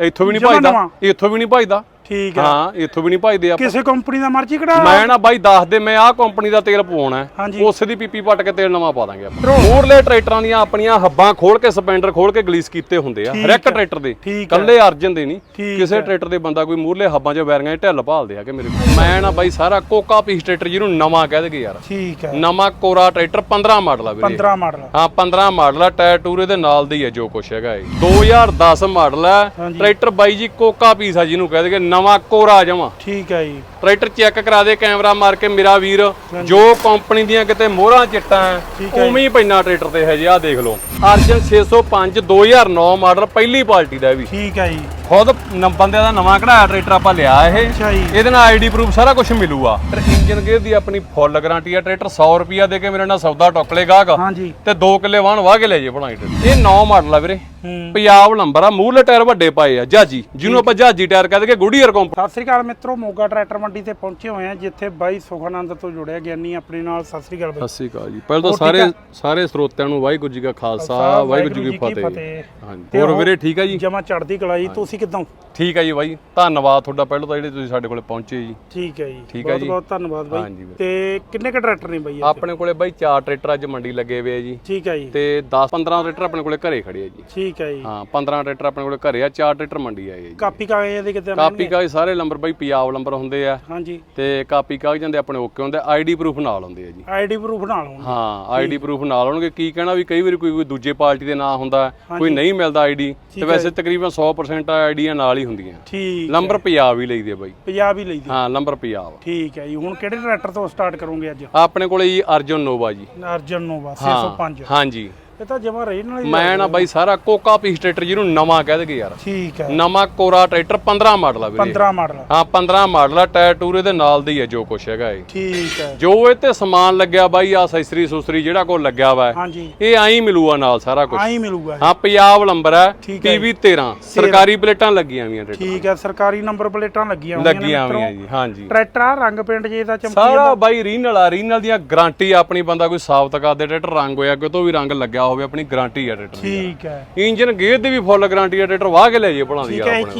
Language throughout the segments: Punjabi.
ਇੱਥੋਂ ਵੀ ਨਹੀਂ ਜਮਾਂ ਭਜਦਾ ਨਵਾਂ। ਇੱਥੋਂ ਵੀ ਨਹੀਂ ਭਜਦਾ ਠੀਕ ਹੈ। ਹਾਂ ਇੱਥੋਂ ਵੀ ਨਹੀਂ ਭਜਦੇ ਆਪਾਂ। ਕਿਸੇ ਕੰਪਨੀ ਦਾ ਮਰਜ਼ੀ ਕਢਾ ਮੈਂ ਨਾ ਬਾਈ ਦੱਸ ਦੇ ਮੈਂ ਆਹ ਕੰਪਨੀ ਦਾ ਤੇਲ ਪਵਾਉਣਾ ਹੈ। ਹਾਂਜੀ। ਉਸੇ ਦੀ ਪੀਪੀ ਪੱਟ ਕੇ ਤੇਲ ਨਵਾਂ ਪਾ ਦਾਂਗੇ ਆਪਾਂ। ਮੂਰਲੇ ਟਰੈਕਟਰਾਂ ਦੀਆਂ ਆਪਣੀਆਂ ਹੱਬਾਂ ਖੋਲ ਕੇ ਸਪੈਂਡਰ ਖੋਲ ਕੇ ਗਲੀਸ ਕੀਤੇ ਹੁੰਦੇ ਆ। ਹਰ ਇੱਕ ਟਰੈਕਟਰ ਦੇ। ਠੀਕ ਹੈ। ਕੱਲੇ ਅਰਜਨ ਦੇ ਨਹੀਂ। ਕਿਸੇ ਟਰੈਕਟਰ ਦੇ ਬੰਦਾ ਕੋਈ ਮੂਰਲੇ ਹੱਬਾਂ 'ਚ ਵੈਰੀਆਂ 'ਚ ਢਿੱਲ ਭਾਲਦੇ ਆ ਕਿ ਮੇਰੇ ਕੋਲ। ਮੈਂ ਨਾ ਬਾਈ ਸਾਰਾ ਕੋਕਾ ਪੀਸ ਟਰੈਕਟਰ ਜਿਹਨੂੰ ਨਵਾਂ ਕਹਿ ਦੇਗੇ ਯਾਰ। ਠੀਕ ਹੈ। ਨਵਾਂ ਕੋਰਾ ਟਰੈਕਟਰ 15 ਮਾਡਲ ਆ ਵੀਰੇ। 15 ਮਾਡਲ ਹਾਂ 15 ਮਾਡਲ ਆ। ਟਾਇਰ ਟੂਰੇ ਦੇ ਨਾਲ ਦੇ ਹੀ ਆ ਜੋ ਕੁਛ ਹੈਗਾ ਇਹ 2010 ਮਾਡਲ ਆ। ਹਾਂਜੀ। ਟਰੈਕਟਰ ਬਾਈ ਜੀ ਕੋਕਾ ਪੀਸ ਆ ਜਿਹਨੂੰ ਕਹਿ ਦੇਗੇ ਨਵਾਂ ਕੋਰਾ ਜਮਾ ਠੀਕ ਹੈ ਜੀ। ਟਰੈਕਟਰ ਚੈੱਕ ਕਰਾ ਦੇ ਕੈਮਰਾ ਮਾਰ ਕੇ ਮੇਰਾ ਵੀਰ। ਜੋ ਕੰਪਨੀ ਦੀਆਂ ਕਿਤੇ ਮੋਹਰਾਂ ਚਿੱਟਾਂ ਉਵੇਂ ਹੀ ਪੈਣਾ ਟਰੈਕਟਰ ਤੇ ਹੈ ਜੀ ਆਹ ਦੇਖ ਲਓ। ਅਰਜਨ 605 2009 ਮਾਡਲ ਪਹਿਲੀ ਪਾਰਟੀ ਦਾ ਵੀ। ਠੀਕ ਹੈ ਜੀ। ਖੁਦ ਨ- ਦਾ ਨਵਾਂ ਕਢਾਇਆ ਟਰੈਕਟਰ ਆਪਾਂ ਲਿਆ ਇਹ। ਅੱਛਾ ਜੀ। ਇਹਦੇ ਨਾਲ ਆਈਡੀ ਪ੍ਰੂਫ ਸਾਰਾ ਕੁਝ ਮਿਲੂਗਾ। ਇੰਜਨ ਗੇਅਰ ਦੀ ਆਪਣੀ ਫੁੱਲ ਗਾਰੰਟੀ ਆ ਟਰੈਕਟਰ 100 ਰੁਪਿਆ ਦੇ ਕੇ ਮੇਰੇ ਨਾਲ ਸੌਦਾ ਟੁੱਕ ਲੇ ਗਾਹਕ। ਹਾਂਜੀ। ਤੇ 2 ਕਿੱਲੇ ਵਾਹਣ ਵਾਹ ਕੇ ਲੈ ਜੇ। ਬਣਾਈ ਇਹ 9 ਮਾਡਲ ਆ ਵੀਰੇ। ਹੂੰ। ਪੰਜਾਬ ਨੰਬਰ ਆ ਮੂਹਰਲੇ ਟਾਇਰ ਵੱਡੇ ਪਾਏ ਆ ਜਾਜੀ ਜਿਹਨੂੰ ਆਪਾਂ ਜਾਜੀ ਟਾਇਰ ਕਹਿੰਦੇ ਕਿ ਗੁਡੀਅਰ ਕੰਪਨੀ ਸਤਿ ਸ੍ਰੀ ਅਕਾਲ ਮਿੱਤਰੋ ਮੋਗਾ ਟਰੈਕਟਰ ਮੰਡੀ ਤੇ ਪਹੁੰਚੇ ਹੋਏ ਆ ਜਿੱਥੇ ਬਾਈ ਸੁਖਾਨੰਦ ਤੋਂ ਜੁੜਿਆ ਗਿਆਨੀ ਆਪਣੇ ਨਾਲ। ਸਤਿ ਸ੍ਰੀ ਅਕਾਲ ਬਾਈ। ਸਤਿ ਸ਼੍ਰੀ ਅਕਾਲ ਜੀ। ਪਹਿਲਾਂ ਤਾਂ ਸਾਰੇ ਸਾਰੇ ਸਰੋਤਿਆਂ ਨੂੰ ਵਾਹਿਗੁਰੂ ਜੀ ਕਾ ਖਾਲਸਾ ਵਾਹਿਗੁਰੂ ਜੀ ਕੀ ਫਤਿਹ। ਹਾਂਜੀ। ਹੋਰ ਵੀਰੇ ਠੀਕ ਆ ਜੀ? ਜਮਾ ਚੜਦੀ ਕਲਾ ਜੀ ਤੁਸੀਂ ਕਿਦਾਂ? ਠੀਕ ਆ ਜੀ ਬਾਈ ਧੰਨਵਾਦ ਤੁਹਾਡਾ ਪਹਿਲਾਂ ਤਾਂ ਜਿਹੜੇ ਤੁਸੀਂ ਸਾਡੇ ਕੋਲੇ ਪਹੁੰਚੇ ਜੀ। ਠੀਕ ਹੈ ਜੀ। ਠੀਕ ਹੈ ਬਹੁਤ ਜੀ। ਬਹੁਤ ਧੰਨਵਾਦ ਬਾਈ। ਤੇ ਕਿੰਨੇ ਕ ਟਰੈਕਟਰ ਨੇ ਬਾਈ? ਆਪਣੇ ਕੋਲੇ ਬਾਈ ਚਾਰ ਟਰੈਕਟਰ ਅੱਜ ਮੰਡੀ ਲੱਗੇ ਹੋਏ ਆ ਜੀ। ਠੀਕ ਹੈ ਜੀ। ਤੇ 10 15 ਟਰੈਕਟਰ ਆਪਣੇ ਕੋਲੇ ਘਰੇ ਖੜੇ ਆ ਜੀ। ਠੀਕ ਹੈ ਜੀ। ਹਾਂ 15 ਟਰੈਕਟਰ ਆਪਣੇ ਕੋਲੇ ਘਰੇ ਆ ਚਾਰ ਟਰੈਕਟਰ ਮੰਡੀ ਆਏ ਆ ਜੀ। ਕਾਪੀ ਕਾਗਜ਼ ਦੇ ਕਿਤੇ ਕਾਪੀ ਕਾਗਜ਼ ਸਾਰੇ ਨੰਬਰ ਬਾਈ ਪੰਜਾਬ ਨੰਬਰ ਹੁੰਦੇ ਆ। ਹਾਂਜੀ। ਤੇ ਕਾਪੀ ਕਾਗਜ਼ਾਂ ਦੇ ਆਪਣੇ ਓਕੇ ਹੁੰਦੇ ਆਈਡੀ ਪ੍ਰੂਫ ਨਾਲ ਹੁੰਦੇ ਆ ਜੀ। ਆਈਡੀ ਪ੍ਰੂਫ ਬਣਾ ਲਓ ਹਾਂ ਆਈਡੀ ਪ੍ਰੂਫ ਨਾਲ ਹੋਣਗੇ। ਕੀ ਕਹਿਣਾ ਵੀ ਕਈ ਵਾਰੀ ਕੋਈ ਦੂਜੇ ਪਾਰਟੀ ਦੇ ਨਾਂ ਹੁੰਦਾ ਕੋਈ ਨਹੀਂ ਮਿਲਦਾ ਆਈਡੀ ਤੇ ਵੈਸੇ ਤਕਰੀਬਨ 100% ਆਈਡੀਆਂ ਨਾਲ ਹੀ ਹੁੰਦੀਆਂ। ਠੀਕ ਨੰਬਰ ਪੰਜਾਬ ਹੀ ਲਈਦੇ ਬਾਈ। ਪੰਜਾਬ ਹੀ ਲਈ ਦੀ ਹਾਂ ਨੰਬਰ ਪੰਜਾਬ ਠੀਕ ਹੈ ਜੀ। ਹੁਣ ਕਿਹੜੇ ਟਰੈਕਟਰ ਤੋਂ ਸਟਾਰਟ ਕਰੋਗੇ ਅੱਜ? ਆਪਣੇ ਕੋਲੇ ਜੀ ਅਰਜਨ ਨੋਵਾ ਜੀ। ਅਰਜਨ ਨੋਵਾ ਹਾਂ 605 ਹਾਂਜੀ। ਇਹ ਤਾਂ ਜਮਾ ਰੇਨ ਨਾਲ ਮੈਂ ਨਾ ਬਾਈ ਸਾਰਾ ਕੋਕਾ ਪੀਸ ਟਰੈਕਟਰ ਜਿਹਨੂੰ ਨਵਾਂ ਕਹਿ ਦੇਗੇ ਯਾਰ। ਠੀਕ ਹੈ। ਨਵਾਂ ਕੋਰਾ ਟਰੈਕਟਰ 15 ਮਾਡਲ ਆ ਵੀਰੇ। 15 ਮਾਡਲ ਹਾਂ 15 ਮਾਡਲ ਆ ਟਾਇਰ ਟੂਰੇ ਦੇ ਨਾਲ ਦੇ ਹੀ ਜੋ ਕੁਛ ਹੈਗਾ ਇਹ। ਠੀਕ ਹੈ। ਜੋ ਇਹ ਤੇ ਸਮਾਨ ਲੱਗਿਆ ਬਾਈ ਆ ਸੈਸਰੀ ਸੁਸਰੀ ਜਿਹੜਾ ਕੋ ਲੱਗਿਆ ਵਾ ਹਾਂਜੀ। ਇਹ ਆਈ ਮਿਲੂਗਾ ਨਾਲ ਸਾਰਾ ਕੁਝ ਆਈ ਮਿਲੂਗਾ। ਹਾਂ ਪੰਜਾਬ ਨੰਬਰ ਹੈ ਪੀਵੀ 13 ਸਰਕਾਰੀ ਪਲੇਟਾਂ ਲੱਗੀਆਂ ਹੋਈਆਂ ਟਰੈਕਟਰ। ਠੀਕ ਹੈ ਸਰਕਾਰੀ ਨੰਬਰ ਪਲੇਟਾਂ ਲੱਗੀਆਂ ਹੋਈਆਂ ਲੱਗੀਆਂ। ਹੋਈਆਂ ਜੀ ਹਾਂਜੀ ਟਰੈਕਟਰ ਆ ਰੰਗ ਪੇਂਟ ਜੇ ਦਾ ਚਮਕੀ ਸਾਰਾ ਬਾਈ ਰੀਨਲ ਆ ਰੀਨਲ ਦੀਆਂ ਗਾਰੰਟੀ ਆਪਣੀ ਬੰਦਾ ਕੋਈ ਸਾਬਤ ਕਰਦੇ ਟਰੈਕਟਰ ਰੰਗ ਹੋਇਆ ਕਿ ਤੋਂ ਵੀ ਰੰਗ ਲੱਗਿਆ ਹੋਵੇ ਆਪਣੀ ਗਾਰੰਟੀ ਆ ਟਰੈਕਟਰ ਦੀ ਠੀਕ ਹੈ। ਇੰਜਨ ਗੇਅਰ ਦੀ ਵੀ ਫੁੱਲ ਗਾਰੰਟੀ ਆ ਟਰੈਕਟਰ ਵਾਹ ਕੇ ਲੈ ਜੇ ਬਣਾਉਂਦੀ ਠੀਕ ਆ ਹੈ ਇਹ ਹੈ ਹਾਂ?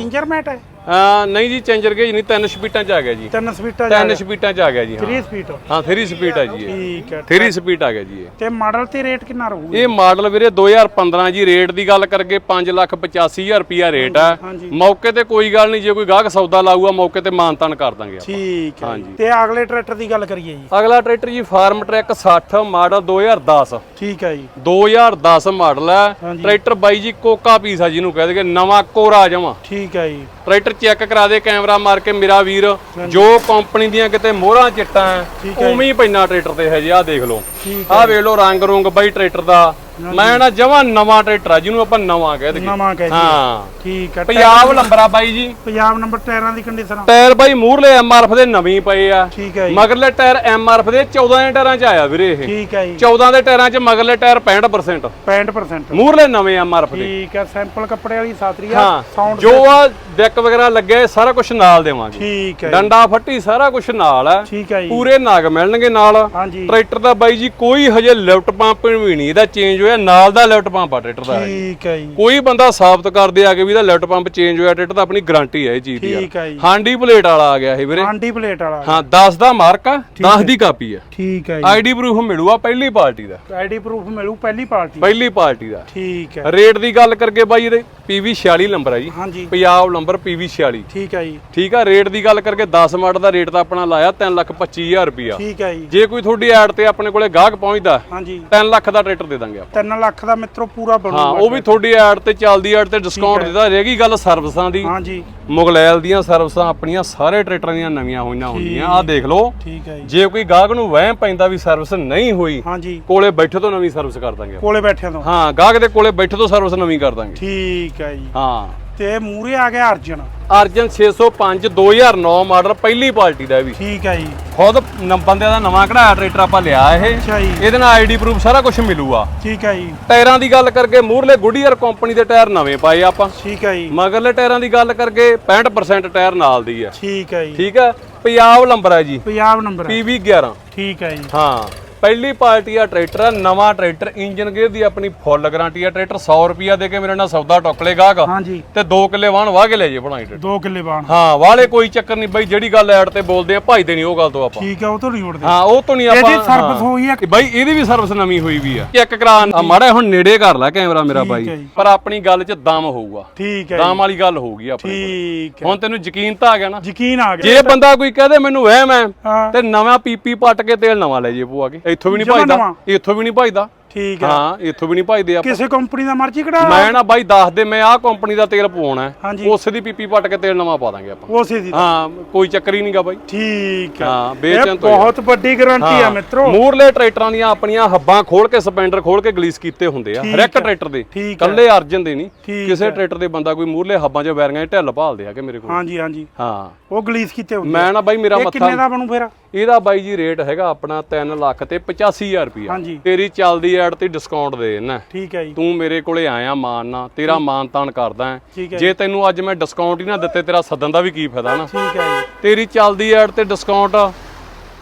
ਨਹੀਂ ਜੀ ਚੇਂਜਰ ਗੇਜ ਨਹੀਂ ਤਿੰਨ ਸਪੀਡਾਂ ਚ ਆ ਗਿਆ ਜੀ। ਤਿੰਨ ਸਪੀਟਾਂ ਤਿੰਨ ਸਪੀਡਾਂ ਚ ਆ ਗਿਆ ਜੀ ਹਾਂ। 3 ਸਪੀਟ ਹਾਂ 3 ਸਪੀਡ ਆ ਜੀ ਠੀਕ ਹੈ। 3 ਸਪੀਡ ਆ ਗਿਆ ਜੀ ਇਹ। ਤੇ ਮਾਡਲ ਤੇ ਰੇਟ ਕਿੰਨਾ ਰਹੂ ਇਹ ਮਾਡਲ ਵੀਰੇ 2015 ਜੀ ਰੇਟ ਦੀ ਗੱਲ ਕਰਕੇ 585000 ਰੁਪਿਆ ਰੇਟ ਆ। ਮੌਕੇ ਤੇ ਕੋਈ ਗੱਲ ਨਹੀਂ ਜੇ ਕੋਈ ਗਾਹਕ ਸੌਦਾ ਲਾਊਗਾ ਮੌਕੇ ਤੇ ਮਾਨਤਾਨ ਕਰ ਦਾਂਗੇ ਆਪਾਂ। ਠੀਕ ਹੈ। ਤੇ ਅਗਲੇ ਟਰੈਕਟਰ ਦੀ ਗੱਲ ਕਰੀਏ ਜੀ। ਅਗਲਾ ਟਰੈਕਟਰ ਜੀ ਫਾਰਮ ਟਰੈਕ 60 ਮਾਡਲ 2010 ਠੀਕ ਹੈ ਜੀ। 2010 ਮਾਡਲ ਹੈ। ਟਰੈਕਟਰ ਬਾਈ ਜੀ ਕੋਕਾ ਪੀਸ ਆ ਜਿਹਨੂੰ ਕਹਿੰਦੇ ਕਿ ਨਵਾਂ ਕੋਰਾ ਜਮਾ। ਠੀਕ ਹੈ ਜੀ। ਟਰੈਕਟਰ ਚੈੱਕ ਕਰਾ ਦੇ ਕੈਮਰਾ ਮਾਰ ਕੇ ਮੇਰਾ ਵੀਰ ਜੋ ਕੰਪਨੀ ਦੀਆਂ ਕਿਤੇ ਮੋਹਰਾਂ ਚਿੱਟਾਂ ਉਵੇਂ ਹੀ ਪੈਣਾ ਟਰੈਕਟਰ ਤੇ ਹੈ ਜੀ ਆਹ ਦੇਖ ਲਓ। ਆਹ ਵੇਖ ਲਓ ਰੰਗ ਰੁੰਗ ਬਾਈ ਟਰੈਕਟਰ ਦਾ। ਮੈਂ ਨਾ ਜਮਾ ਨਵਾਂ ਟਰੈਕਟਰ ਆ ਜਿਹਨੂੰ ਆਪਾਂ ਨਵਾਂ ਕਹਿ ਦਈਏ। ਨਵਾਂ ਕਹਿ ਜੀ ਹਾਂ। ਠੀਕ ਹੈ ਪੰਜਾਬ ਨੰਬਰ ਆ ਬਾਈ ਜੀ। ਪੰਜਾਬ ਨੰਬਰ ਟਾਇਰਾਂ ਦੀ ਕੰਡੀਸ਼ਨ ਟਾਇਰ ਬਾਈ ਮੂਹਰਲੇ ਐਮਆਰਐਫ ਦੇ ਨਵੇਂ ਪਏ ਆ। ਠੀਕ ਹੈ ਜੀ। ਮਗਰਲੇ ਟਾਇਰ ਐਮਆਰਐਫ ਦੇ 14 ਦੇ ਟਾਇਰਾਂ 'ਚ ਆਇਆ ਵੀਰੇ ਇਹ। ਠੀਕ ਹੈ ਜੀ। 14 ਦੇ ਟਾਇਰਾਂ 'ਚ ਮਗਰਲੇ ਟਾਇਰ 65% 65% ਮੂਹਰਲੇ ਨਵੇਂ ਐਮਆਰਐਫ ਦੇ। ਠੀਕ ਹੈ ਸੈਂਪਲ ਕੱਪੜੇ ਵਾਲੀ ਸਾਤਰੀ ਆ ਸਾਊਂਡ ਜੋ ਆ ਡੈਕ ਵਗੈਰਾ ਲੱਗਿਆ ਸਾਰਾ ਕੁਝ ਨਾਲ ਦੇਵਾਂਗੇ। ਠੀਕ ਹੈ ਡੰਡਾ ਫੱਟੀ ਸਾਰਾ ਕੁਝ ਨਾਲ ਹੈ ਠੀਕ ਹੈ ਜੀ। ਪੂਰੇ ਨਗ ਮਿਲਣਗੇ ਨਾਲ। ਟਰੈਕਟਰ ਦਾ ਬਾਈ ਜੀ ਕੋਈ ਹਜੇ ਲਿਫਟ ਪੰਪ ਵੀ ਨਹੀਂ ਇਹਦਾ ਚੇਂਜ ਹੋਇਆ ਨਾਲ ਦਾ ਲਿਫਟ ਪੰਪ ਆ ਟਰੈਕਟਰ ਦਾ। ਠੀਕ ਹੈ ਜੀ। ਕੋਈ ਬੰਦਾ ਸਾਬਤ ਕਰਦੇ ਆ ਕੇ ਵੀ ਇਹਦਾ ਲਿਫਟ ਪੰਪ ਚੇਂਜ ਹੋਇਆ ਟਰੈਕਟਰ ਦਾ ਆਪਣੀ ਗਾਰੰਟੀ ਹੈ ਇਹ ਚੀਜ਼ ਦੀ। ਠੀਕ ਹੈ ਜੀ। ਹਾਂਡੀ ਪਲੇਟ ਵਾਲਾ ਆ ਗਿਆ ਇਹ ਵੀਰੇ। ਆਂਟੀ ਪਲੇਟ ਵਾਲਾ ਹਾਂ 10 ਦਾ ਮਾਰਕ ਆ 10 ਦੀ ਕਾਪੀ ਆ। ਠੀਕ ਹੈ ਜੀ। ਆਈਡੀ ਪ੍ਰੂਫ ਮਿਲੂਗਾ ਪਹਿਲੀ ਪਾਰਟੀ ਦਾ। ਆਈਡੀ ਪ੍ਰੂਫ ਮਿਲੂ ਪਹਿਲੀ ਪਾਰਟੀ ਪਹਿਲੀ ਪਾਰਟੀ ਦਾ। ਠੀਕ ਹੈ ਰੇਟ ਦੀ ਗੱਲ ਕਰਕੇ ਬਾਈ ਇਹਦੇ PV 46 ਨੰਬਰ ਹੈ ਜੀ। ਹਾਂਜੀ। ਪੰਜਾਬ ਨੰਬਰ PV 46 ਠੀਕ ਹੈ ਜੀ। ਠੀਕ ਆ ਰੇਟ ਦੀ ਗੱਲ ਕਰਕੇ 10 ਮਾਡਲ ਦਾ ਰੇਟ ਤਾਂ ਆਪਣਾ ਲਾਇਆ 325000 ਰੁਪਿਆ ਠੀਕ ਹੈ ਜੀ। ਜੇ ਕੋਈ ਤੁਹਾਡੀ ਐਡ ਤੇ ਆਪਣੇ ਕੋਲੇ ਗਾਹਕ ਪਹੁੰਚਦਾ ਹਾਂਜੀ। 3 ਲੱਖ ਦਾ ਟਰੈਕਟਰ ਦੇ ਦਾਂਗੇ ਆਪਾਂ। 3 ਲੱਖ ਦਾ ਮਿੱਤਰੋ ਪੂਰਾ ਹਾਂ ਬਣੂਗਾ ਉਹ ਵੀ ਤੁਹਾਡੀ ਐਡ ਤੇ ਚੱਲਦੀ ਐਡ ਤੇ ਡਿਸਕਾਊਂਟ ਦਿੱਤਾ ਰਹੇਗੀ ਗੱਲ ਸਰਵਿਸਾਂ ਦੀ। ਹਾਂਜੀ। ਮੁਗਲੈਲ ਦੀਆਂ ਸਰਵਿਸਾਂ ਆਪਣੀਆਂ ਸਾਰੇ ਟਰੈਕਟਰਾਂ ਦੀਆਂ ਨਵੀਆਂ ਹੋਈਆਂ ਹੁੰਦੀਆਂ। ਆਹ ਦੇਖ ਲਓ ਠੀਕ ਹੈ ਜੀ। ਜੇ ਕੋਈ ਗਾਹਕ ਨੂੰ ਵਹਿਮ ਪੈਂਦਾ ਵੀ ਸਰਵਿਸ ਨਹੀਂ ਹੋਈ ਹਾਂਜੀ। ਕੋਲੇ ਬੈਠੇ ਤੋਂ ਨਵੀਂ ਸਰਵਿਸ ਕਰ ਦਾਂਗੇ। ਕੋਲੇ ਬੈਠਿਆਂ ਤੋਂ। ਹਾਂ ਗਾਹਕ ਦੇ ਕੋਲੇ ਬੈਠੇ ਤੋਂ ਸਰਵਿਸ ਨਵੀਂ ਕਰ ਦਾਂਗੇ। ਠੀਕ ਹੈ ਜੀ। ਹਾਂ। ਤੇ ਮੂਰੇ ਆ ਗਿਆ ਅਰਜਨ। ਅਰਜਨ 605 2009 ਮਾਡਲ ਪਹਿਲੀ ਪਾਰਟੀ ਦਾ ਇਹ ਵੀ। ਠੀਕ ਹੈ ਜੀ। ਖੁਦ ਨ- ਬੰਦਿਆਂ ਦਾ ਨਵਾਂ ਕਢਾਇਆ ਟਰੈਕਟਰ ਆਪਾਂ ਲਿਆ ਇਹ। ਅੱਛਾ ਜੀ। ਇਹਦੇ ਨਾਲ ਆਈਡੀ ਪ੍ਰੂਫ ਸਾਰਾ ਕੁਝ ਮਿਲੂਗਾ। ਠੀਕ ਹੈ ਜੀ। ਟਾਇਰਾਂ ਦੀ ਗੱਲ ਕਰਕੇ ਮੂਹਰਲੇ ਗੁੱਡੀਅਰ ਕੰਪਨੀ ਦੇ ਟਾਇਰ ਨਵੇਂ ਪਾਏ ਆਪਾਂ। ਠੀਕ ਹੈ ਜੀ। ਮਗਰਲੇ ਟਾਇਰਾਂ ਦੀ ਗੱਲ ਕਰਕੇ 65% ਟਾਇਰ ਨਾਲ ਦੀ ਆ ਠੀਕ ਹੈ ਜੀ। ਠੀਕ ਹੈ? ਪੰਜਾਬ ਨੰਬਰ ਹੈ ਜੀ। ਪੰਜਾਬ ਨੰਬਰ ਹੈ। PV 11 ਠੀਕ ਹੈ ਜੀ। ਹਾਂ। ਪਹਿਲੀ ਪਾਰਟੀ ਆ ਟਰੈਕਟਰ ਆ ਨਵਾਂ ਟਰੈਕਟਰ ਇੰਜਨ ਗੇਅਰ ਦੀ ਆਪਣੀ ਫੁੱਲ ਗਾਰੰਟੀ ਆ ਟਰੈਕਟਰ 100 ਰੁਪਿਆ ਦੇ ਕੇ ਮੇਰੇ ਨਾਲ ਸੌਦਾ ਟੁੱਕ ਲੇ ਗਾਹਕ। ਹਾਂਜੀ। ਤੇ 2 ਕਿੱਲੇ ਵਾਹਣ ਵਾਹ ਕੇ ਲੈ ਜੇ ਬਣਾਈ ਟਰੈਕਟਰ। 2 ਕਿੱਲੇ ਬਾਣ ਹਾਂ ਵਾਲੇ ਕੋਈ ਚੱਕਰ ਨਹੀਂ ਬਾਈ ਜਿਹੜੀ ਗੱਲ ਐਡ ਤੇ ਬੋਲਦੇ ਆ ਭਾਈ ਦੇ ਨਹੀਂ ਉਹ ਗੱਲ ਤੋਂ ਆਪਾਂ। ਠੀਕ ਹੈ ਉਹ ਤੋਂ ਨਹੀਂ ਉੜਦੇ ਹਾਂ ਉਹ ਤੋਂ ਨਹੀਂ ਆਪਾਂ ਇਹਦੀ ਸਰਵਿਸ। ਹੋਈ ਹੈ ਬਾਈ ਇਹਦੀ ਵੀ ਸਰਵਿਸ ਨਵੀਂ ਹੋਈ ਵੀ ਆ। ਚੈੱਕ ਕਰਾ ਆ ਮਾੜਾ ਹੁਣ ਨੇੜੇ ਕਰ ਲੈ ਕੈਮਰਾ ਮੇਰਾ ਬਾਈ। ਪਰ ਆਪਣੀ ਗੱਲ 'ਚ ਦਮ ਹੋਊਗਾ। ਠੀਕ ਹੈ ਦਮ ਵਾਲੀ ਗੱਲ ਹੋਊਗੀ ਆਪਣੀ ਠੀਕ ਹੈ ਹੁਣ ਤੈਨੂੰ ਯਕੀਨ ਤਾਂ ਆ ਗਿਆ ਨਾ। ਯਕੀਨ ਆ ਗਿਆ। ਜੇ ਬੰਦਾ ਕੋਈ ਕਹਦੇ ਮੈਨੂੰ ਵਹਿਮ ਹੈ ਤੇ ਨਵਾਂ ਪੀਪੀ ਪੱਟ ਕੇ ਤੇਲ ਨਵਾਂ ਲੈ ਜੇ ਪਵਾ ਕੇ। ਇੱਥੋਂ ਵੀ ਨਹੀਂ ਜਮਾਂ ਭਜਦਾ ਨਵਾਂ। ਇੱਥੋਂ ਵੀ ਨਹੀਂ ਭਜਦਾ ਠੀਕ ਹੈ। ਹਾਂ ਇੱਥੋਂ ਵੀ ਨਹੀਂ ਭਜਦੇ ਆਪਾਂ। ਕਿਸੇ ਕੰਪਨੀ ਦਾ ਮਰਜ਼ੀ ਕਢਾ ਮੈਂ ਨਾ ਬਾਈ ਦੱਸ ਦੇ ਮੈਂ ਆਹ ਕੰਪਨੀ ਦਾ ਤੇਲ ਪਵਾਉਣਾ। ਉਸੇ ਦੀ ਪੀਪੀ ਪੱਟ ਕੇ ਤੇਲ ਨਵਾਂ ਪਾ ਦਾਂਗੇ ਆਪਾਂ। ਉਸੇ ਦੀ। ਹਾਂ ਕੋਈ ਚੱਕਰ ਹੀ ਨਹੀਂਗਾ ਬਾਈ। ਠੀਕ ਹੈ। ਹਾਂ, ਬੇਚਿੰਤ ਹੋ ਬਹੁਤ ਵੱਡੀ ਗਾਰੰਟੀ ਆ ਮਿੱਤਰੋ। ਮੂਰਲੇ ਟਰੈਕਟਰਾਂ ਦੀਆਂ ਆਪਣੀਆਂ ਹੱਬਾਂ ਖੋਲ ਕੇ ਸਪੈਂਡਰ ਖੋਲ ਕੇ ਗਲੀਸ ਕੀਤੇ ਹੁੰਦੇ ਆ। ਹਰ ਇੱਕ ਟਰੈਕਟਰ ਦੇ। ਕੱਲੇ ਅਰਜਨ ਦੇ ਨਹੀਂ। ਕਿਸੇ ਟਰੈਕਟਰ ਦੇ ਬੰਦਾ ਕੋਈ ਮੂਰਲੇ ਹੱਬਾਂ 'ਚ ਵੈਰੀਆਂ 'ਚ ਢਿੱਲ ਭਾਲਦੇ ਆ ਕਿ ਮੇਰੇ ਕੋਲ। ਹਾਂਜੀ ਹਾਂਜੀ। ਹਾਂ। ਉਹ ਗਲੀਸ ਕੀਤੇ ਹੁੰਦੇ ਮੈਂ ਨਾ ਬਾਈ ਮੇਰਾ ਇਹ ਕਿੰਨੇ ਮੱਥਾ ਦਾ ਬਣੂ ਫਿਰ? ਇਹਦਾ ਬਾਈ ਜੀ ਰੇਟ ਹੈਗਾ ਆਪਣਾ 3 ਲੱਖ ਤੇ 85000 ਰੁਪਇਆ। ਹਾਂਜੀ। ਤੇਰੀ ਚੱਲਦੀ ਐਡ ਤੇ ਡਿਸਕਾਊਂਟ ਦੇ ਦੇਣਾ ਠੀਕ ਹੈ ਜੀ। ਤੂੰ ਮੇਰੇ ਕੋਲੇ ਆਇਆ ਮਾਨ ਨਾ ਤੇਰਾ ਮਾਨ ਤਾਨ ਕਰਦਾ ਜੇ ਤੈਨੂੰ ਅੱਜ ਮੈਂ ਡਿਸਕਾਊਂਟ ਹੀ ਨਾ ਦਿੱਤੇ ਤੇਰਾ ਸੱਦਣ ਦਾ ਵੀ ਕੀ ਫਾਇਦਾ ਨਾ। ਠੀਕ ਹੈ ਜੀ। ਤੇਰੀ ਚੱਲਦੀ ਐਡ ਤੇ ਡਿਸਕਾਊਂਟ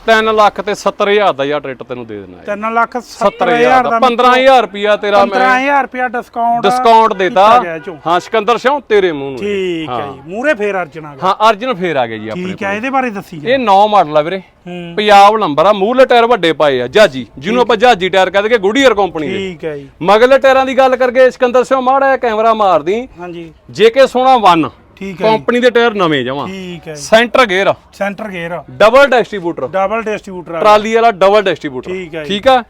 3 ਲੱਖ ਤੇ 70000 ਦਾ ਯਾਰ ਟਰੈਕਟਰ ਤੈਨੂੰ ਦੇ ਦੇਣਾ ਹੈ 3 ਲੱਖ 70000 70000 ਦਾ ਦਾ 15000 ਰੁਪਿਆ ਤੇਰਾ ਮੈਂ 15000 ਰੁਪਿਆ ਡਿਸਕਾਊਂਟ ਡਿਸਕਾਊਂਟ ਦੇਤਾ। ਹਾਂ ਸਿਕੰਦਰ ਸਿੰਘ ਤੇਰੇ ਮੂੰਹ ਨੂੰ ਠੀਕ ਹੈ ਜੀ ਮੂਰੇ ਫੇਰ ਅਰਜਨ ਆ ਗਿਆ। ਹਾਂ ਅਰਜਨ ਫੇਰ ਆ ਗਿਆ ਜੀ ਆਪਣੇ ਠੀਕ ਹੈ ਇਹਦੇ ਬਾਰੇ ਦੱਸੀ ਇਹ 9 ਮਾਡਲ ਆ ਵੀਰੇ। ਪੰਜਾਬ ਨੰਬਰ ਆ ਮੂਹਰਲੇ ਟਾਇਰ ਵੱਡੇ ਪਾਏ ਆ ਜਾਜੀ ਜਿਹਨੂੰ ਆਪਾਂ ਜਾਜੀ ਟਾਇਰ ਕਹਿੰਦੇ ਕਿ ਗੁਡੀਅਰ ਕੰਪਨੀ ਦੇ। ਠੀਕ ਹੈ ਜੀ। ਮਗਲੇ ਟਾਇਰਾਂ ਦੀ ਗੱਲ ਕਰਕੇ ਸਿਕੰਦਰ ਸਿੰਘ ਮਾੜਾ ਕੈਮਰਾ ਮਾਰਦੀ। ਹਾਂਜੀ। ਜੇਕੇ ਸੋਨਾ 1 ਠੀਕ ਹੈ ਕੰਪਨੀ ਦੇ ਟਾਇਰ ਨਵੇਂ ਜਮਾ। ਠੀਕ ਹੈ ਜੀ। Centre gear. Centre gear. Double distributor double distributor ਆ। ਟਰਾਲੀ ਵਾਲਾ ਡਬਲ ਡਿਸਟ੍ਰੀਬਿਊਟਰ ਠੀਕ ਹੈ ਜੀ। ਠੀਕ ਆ?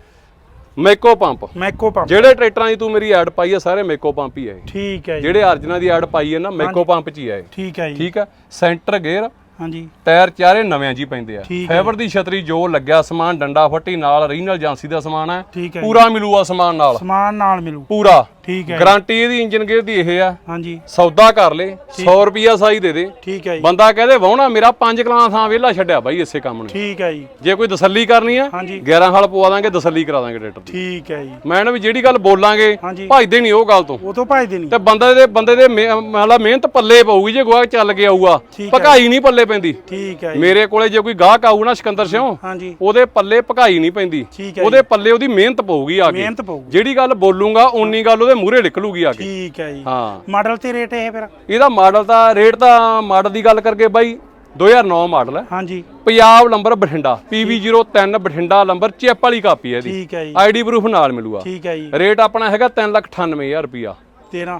ਮੈਕੋ ਪੰਪ ਮੈਕੋ ਪੰਪ ਜਿਹੜੇ ਟਰੈਕਟਰਾਂ ਦੀ ਤੂੰ ਮੇਰੀ ਐਡ ਪਾਈ ਆ ਸਾਰੇ ਮੈਕੋ ਪੰਪ ਹੀ ਆ ਇਹ। ਠੀਕ ਹੈ ਜੀ। ਜਿਹੜੇ ਅਰਜਨਾਂ ਦੀ ਐਡ ਪਾਈ ਹੈ ਨਾ ਮੈਕੋ ਪੰਪ ਚ ਹੀ ਆ ਇਹ। ਠੀਕ ਹੈ ਜੀ। ਠੀਕ ਆ? ਸੈਂਟਰ ਗੇਅਰ ਹਾਂਜੀ। ਟਾਇਰ ਚਾਰੇ ਨਵੇਂ ਜੀ ਪੈਂਦੇ ਆ। ਠੀਕ ਫਾਈਬਰ ਦੀ ਛਤਰੀ ਜੋ ਲੱਗਿਆ ਸਮਾਨ ਡੰਡਾ ਫੱਟੀ ਨਾਲ ਰੀਨਲ ਏਜੰਸੀ ਦਾ ਸਮਾਨ ਹੈ। ਠੀਕ ਹੈ ਜੀ। ਪੂਰਾ ਮਿਲੂਗਾ ਸਮਾਨ ਨਾਲ। ਸਮਾਨ ਨਾਲ ਮਿਲੂ। ਪੂਰਾ। ਠੀਕ ਹੈ ਗਾਰੰਟੀ ਇਹਦੀ ਇੰਜਨ ਗੇਅਰ ਦੀ ਇਹ ਆ। ਹਾਂਜੀ। ਸੌਦਾ ਕਰ ਲੈ 100 ਰੁਪਿਆ ਸਾਈ ਦੇ ਦੇ। ਠੀਕ ਹੈ ਜੀ। ਬੰਦਾ ਕਹਦੇ ਵਾਹੁਣਾ ਮੇਰਾ ਪੰਜ ਕਲਾਂ ਥਾਂ ਵਿਹਲਾ ਛੱਡਿਆ ਬਾਈ ਇਸੇ ਕੰਮ ਨੇ। ਠੀਕ ਹੈ ਜੀ। ਜੇ ਕੋਈ ਤਸੱਲੀ ਕਰਨੀ ਆ ਹਾਂਜੀ। 11 ਹਲ ਪਵਾ ਦਾਂਗੇ ਤਸੱਲੀ ਕਰਾ ਦਾਂਗੇ ਟਰੈਕਟਰ ਦੀ। ਠੀਕ ਹੈ ਜੀ। ਮੈਂ ਨਾ ਵੀ ਜਿਹੜੀ ਗੱਲ ਬੋਲਾਂਗੇ ਭਜਦੇ ਨਹੀਂ ਉਹ ਗੱਲ ਤੋਂ। ਉਹ ਤੋਂ ਭਜਦੇ ਨਹੀਂ। ਤੇ ਬੰਦੇ ਦੇ ਬੰਦੇ ਦੇ ਮਤਲਬ ਮਿਹਨਤ ਪੱਲੇ ਪਊਗੀ ਜੇ ਗੋਆ ਚੱਲ ਕੇ ਆਊਗਾ। ਭਕਾਈ ਨਹੀਂ ਪੱਲੇ ਪੈਂਦੀ। ਠੀਕ ਹੈ ਜੀ। ਮੇਰੇ ਕੋਲੇ ਜੇ ਕੋਈ ਗਾਹਕ ਆਊ ਨਾ ਸਿਕੰਦਰ ਸਿੰਘ ਹਾਂਜੀ। ਉਹਦੇ ਪੱਲੇ ਭਕਾਈ ਨਹੀਂ ਪੈਂਦੀ। ਉਹਦੇ ਪੱਲੇ ਉਹਦੀ ਮਿਹਨਤ ਪਊਗੀ ਆ ਕੇ। ਜਿਹੜੀ ਗੱਲ ਬੋਲੂਗਾ ਓਨੀ ਗੱਲ ਉਹਦੇ ਮੂਹਰੇ ਨਿਕਲੂਗੀ ਆ ਕੇ। ਠੀਕ ਹੈ ਜੀ। ਹਾਂ। ਮਾਡਲ ਤੇ ਰੇਟ ਇਹ ਫਿਰ? ਇਹਦਾ ਮਾਡਲ ਦਾ ਰੇਟ ਤਾਂ ਮਾਡਲ ਦੀ ਗੱਲ ਕਰਕੇ ਬਾਈ 2009 ਮਾਡਲ ਹੈ। ਹਾਂਜੀ। Punjab number Bathinda PV03 Bathinda number chap ਵਾਲੀ ਕਾਪੀ ਹੈ ਇਹਦੀ। ਠੀਕ ਹੈ ਜੀ। ਆਈਡੀ ਪ੍ਰੂਫ ਨਾਲ ਮਿਲੂਗਾ। ਠੀਕ ਹੈ ਜੀ। ਰੇਟ ਆਪਣਾ ਹੈਗਾ 398000 ਰੁਪਿਆ 13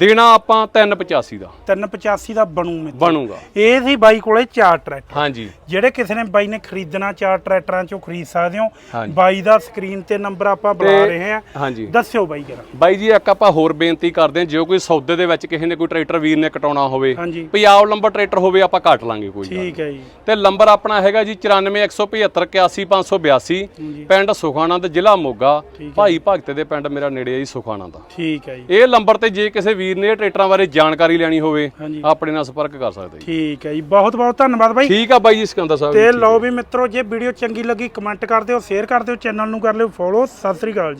ਦੇਣਾ ਆਪਾਂ 385 ਦਾ। 385 ਦਾ ਬਣੂ ਮਿੱਤਰ ਬਣੂਗਾ। ਇਹ ਸੀ ਬਾਈ ਕੋਲੇ ਚਾਰ ਟਰੈਕਟਰ। ਹਾਂਜੀ। ਜਿਹੜੇ ਕਿਸੇ ਨੇ ਬਾਈ ਨੇ ਖਰੀਦਣਾ ਚਾਰ ਟਰੈਕਟਰਾਂ ਚੋਂ ਖਰੀਦ ਸਕਦੇ ਹੋ। ਬਾਈ ਦਾ ਸਕਰੀਨ ਤੇ ਨੰਬਰ ਆਪਾਂ ਬੁਲਾ ਰਹੇ ਹਾਂ। ਹਾਂਜੀ। ਦੱਸਿਓ ਬਾਈ ਜਰਾ। ਬਾਈ ਜੀ ਇੱਕ ਆਪਾਂ ਹੋਰ ਬੇਨਤੀ ਕਰਦੇ ਹਾਂ ਜੇ ਕੋਈ ਸੌਦੇ ਦੇ ਵਿੱਚ ਕਿਸੇ ਨੇ ਕੋਈ ਟਰੈਕਟਰ ਵੀਰ ਨੇ ਕਟਾਉਣਾ ਹੋਵੇ ਪੰਜਾਬ ਨੰਬਰ ਟਰੈਕਟਰ ਹੋਵੇ ਆਪਾਂ ਕੱਟ ਲਾਂਗੇ ਕੋਈ ਠੀਕ ਹੈ ਜੀ। ਤੇ ਨੰਬਰ ਆਪਣਾ ਹੈਗਾ ਜੀ 9417781582 ਹਾਂਜੀ। ਪਿੰਡ ਸੁਖਾਨੰਦ ਜ਼ਿਲ੍ਹਾ ਮੋਗਾ ਹੈ। ਭਾਈ ਭਗਤ ਦੇ ਪਿੰਡ ਮੇਰਾ ਨੇੜੇ ਆ ਜੀ ਸੁਖਾਨੰਦ ਠੀਕ ਹੈ ਜੀ। ਇਹ ਨੰਬਰ ਤੇ ਜੇ ਕਿਸੇ ਵੀਰ ਨੇ ਟਰੈਕਟਰਾਂ ਬਾਰੇ ਜਾਣਕਾਰੀ ਲੈਣੀ ਹੋਵੇ ਹਾਂਜੀ। ਆਪਣੇ ਨਾਲ ਸੰਪਰਕ ਕਰ ਸਕਦੇ ਜੀ। ਠੀਕ ਹੈ ਜੀ ਬਹੁਤ ਬਹੁਤ ਧੰਨਵਾਦ ਬਾਈ। ਠੀਕ ਆ ਬਾਈ ਜੀ ਸਿਕੰਦਰ ਸਾਹਿਬ ਤੇ ਜੀ। ਲਓ ਵੀ ਮਿੱਤਰੋ ਜੇ ਵੀਡੀਓ ਚੰਗੀ ਲੱਗੀ ਕਮੈਂਟ ਕਰ ਦਿਓ ਸ਼ੇਅਰ ਕਰ ਦਿਓ ਚੈਨਲ ਨੂੰ ਕਰ ਲਿਓ ਫੋਲੋ ਸਤਿ ਸ੍ਰੀ ਅਕਾਲ ਜੀ।